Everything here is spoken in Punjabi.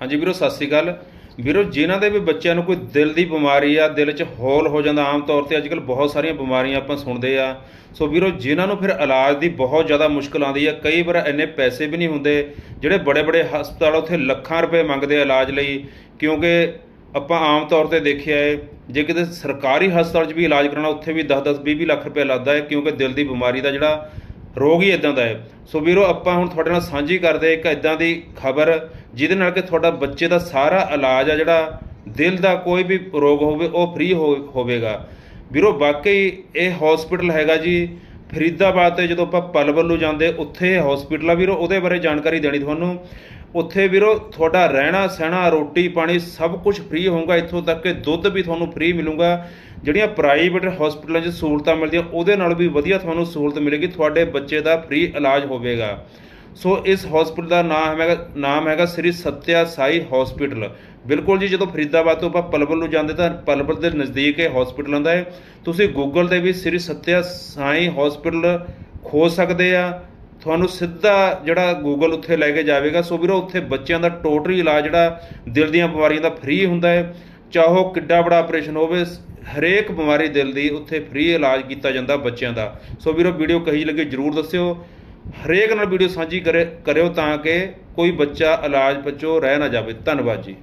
ਹਾਂਜੀ ਵੀਰੋ, ਸਤਿ ਸ੍ਰੀ ਅਕਾਲ। ਵੀਰੋ, ਜਿਨ੍ਹਾਂ ਦੇ ਵੀ ਬੱਚਿਆਂ ਨੂੰ ਕੋਈ ਦਿਲ ਦੀ ਬਿਮਾਰੀ ਆ, ਦਿਲ 'ਚ ਹੌਲ ਹੋ ਜਾਂਦਾ ਆਮ ਤੌਰ ਤੇ ਅੱਜਕੱਲ ਬਹੁਤ ਸਾਰੀਆਂ ਬਿਮਾਰੀਆਂ ਆਪਾਂ ਸੁਣਦੇ ਆ। ਸੋ ਵੀਰੋ, ਜਿਨ੍ਹਾਂ ਨੂੰ ਫਿਰ ਇਲਾਜ ਦੀ ਬਹੁਤ ਜ਼ਿਆਦਾ ਮੁਸ਼ਕਲ ਆਉਂਦੀ ਆ, ਕਈ ਵਾਰ ਇੰਨੇ ਪੈਸੇ ਵੀ ਨਹੀਂ ਹੁੰਦੇ, ਜਿਹੜੇ ਬੜੇ ਬੜੇ ਹਸਪਤਾਲ ਉੱਥੇ ਲੱਖਾਂ ਰੁਪਏ ਮੰਗਦੇ ਆ ਇਲਾਜ ਲਈ, ਕਿਉਂਕਿ ਆਪਾਂ ਆਮ ਤੌਰ ਤੇ ਦੇਖਿਆ ਹੈ ਜੇ ਕਿਤੇ ਸਰਕਾਰੀ ਹਸਪਤਾਲ 'ਚ ਵੀ ਇਲਾਜ ਕਰਾਉਣਾ, ਉੱਥੇ ਵੀ 10-10 20-20 ਲੱਖ ਰੁਪਏ ਲੱਗਦਾ ਹੈ ਕਿਉਂਕਿ ਦਿਲ ਦੀ ਬਿਮਾਰੀ ਦਾ ਜਿਹੜਾ ਰੋਗ ਹੀ ਇਦਾਂ ਦਾ ਹੈ ਸੋ ਵੀਰੋ, ਆਪਾਂ ਹੁਣ ਤੁਹਾਡੇ ਨਾਲ ਸਾਂਝੀ ਕਰਦੇ ਇੱਕ ਇਦਾਂ ਦੀ ਖਬਰ ਜਿਹਦੇ ਨਾਲ ਕਿ ਤੁਹਾਡਾ ਬੱਚੇ ਦਾ ਸਾਰਾ ਇਲਾਜ ਆ ਜਿਹੜਾ ਦਿਲ ਦਾ ਕੋਈ ਵੀ ਰੋਗ ਹੋਵੇ, ਉਹ ਫ੍ਰੀ ਹੋਵੇਗਾ। ਵੀਰੋ, ਵਾਕਈ ਇਹ ਹਸਪੀਟਲ ਹੈਗਾ ਜੀ, ਫਰੀਦਾਬਾਦ ਤੇ ਜਦੋਂ ਆਪਾਂ ਪਲ ਵੱਲੋਂ ਜਾਂਦੇ, ਉੱਥੇ ਹਸਪੀਟਲ ਆ। ਵੀਰੋ, ਉਹਦੇ ਬਾਰੇ ਜਾਣਕਾਰੀ ਦੇਣੀ ਤੁਹਾਨੂੰ। ਉੱਥੇ ਵੀਰੋ, ਤੁਹਾਡਾ ਰਹਿਣਾ, ਸਹਿਣਾ, ਰੋਟੀ, ਪਾਣੀ ਸਭ ਕੁਝ ਫ੍ਰੀ ਹੋਊਗਾ। ਇੱਥੋਂ ਤੱਕ ਕਿ ਦੁੱਧ ਵੀ ਤੁਹਾਨੂੰ ਫ੍ਰੀ ਮਿਲੂਗਾ। ਜਿਹੜੀਆਂ ਪ੍ਰਾਈਵੇਟ ਹਸਪੀਟਲਾਂ 'ਚ ਸਹੂਲਤਾਂ ਮਿਲਦੀਆਂ, ਉਹਦੇ ਨਾਲ ਵੀ ਵਧੀਆ ਤੁਹਾਨੂੰ ਸਹੂਲਤ ਮਿਲੇਗੀ। ਤੁਹਾਡੇ ਬੱਚੇ ਦਾ ਫ੍ਰੀ ਇਲਾਜ ਹੋਵੇਗਾ। ਸੋ ਇਸ ਹਸਪੀਟਲ ਦਾ ਨਾਮ ਹੈਗਾ ਨਾਮ ਹੈਗਾ ਸ੍ਰੀ ਸਤਿਆ ਸਾਈ ਹਸਪੀਟਲ ਬਿਲਕੁਲ ਜੀ, ਜਦੋਂ ਫਰੀਦਾਬਾਦ ਤੋਂ ਆਪਾਂ ਪਲਵਲ ਨੂੰ ਜਾਂਦੇ ਤਾਂ ਪਲਵਲ ਦੇ ਨਜ਼ਦੀਕ ਇਹ ਹਸਪੀਟਲ ਆਉਂਦਾ ਹੈ। ਤੁਸੀਂ ਗੂਗਲ ਤੇ ਵੀ ਸ੍ਰੀ ਸਤਿਆ ਸਾਈ ਹਸਪੀਟਲ ਖੋਜ ਸਕਦੇ ਆ। ਤੁਹਾਨੂੰ ਸਿੱਧਾ ਜਿਹੜਾ ਗੂਗਲ ਉੱਥੇ ਲੈ ਕੇ ਜਾਵੇਗਾ। ਸੋ ਵੀਰੋ, ਉੱਥੇ ਬੱਚਿਆਂ ਦਾ ਟੋਟਲੀ ਇਲਾਜ ਜਿਹੜਾ ਦਿਲ ਦੀਆਂ ਬਿਮਾਰੀਆਂ ਦਾ ਫ੍ਰੀ ਹੁੰਦਾ ਹੈ। ਚਾਹੋ ਕਿੱਡਾ ਬੜਾ ਆਪਰੇਸ਼ਨ ਹੋਵੇ, ਹਰੇਕ ਬਿਮਾਰੀ ਦਿਲ ਦੀ ਉੱਥੇ ਫ੍ਰੀ ਇਲਾਜ ਕੀਤਾ ਜਾਂਦਾ ਬੱਚਿਆਂ ਦਾ। ਸੋ ਵੀਰੋ ਵੀਡੀਓ ਕਹੀ ਲੱਗੇ, ਜਰੂਰ ਦੱਸਿਓ। ਹਰੇਕ ਨਾਲ ਵੀਡੀਓ ਸਾਂਝੀ ਕਰੇ ਕਰਿਓ ਤਾਂ ਕਿ ਕੋਈ ਬੱਚਾ ਇਲਾਜ ਪੱਚੋ ਰਹਿ ਨਾ ਜਾਵੇ। ਧੰਨਵਾਦ ਜੀ।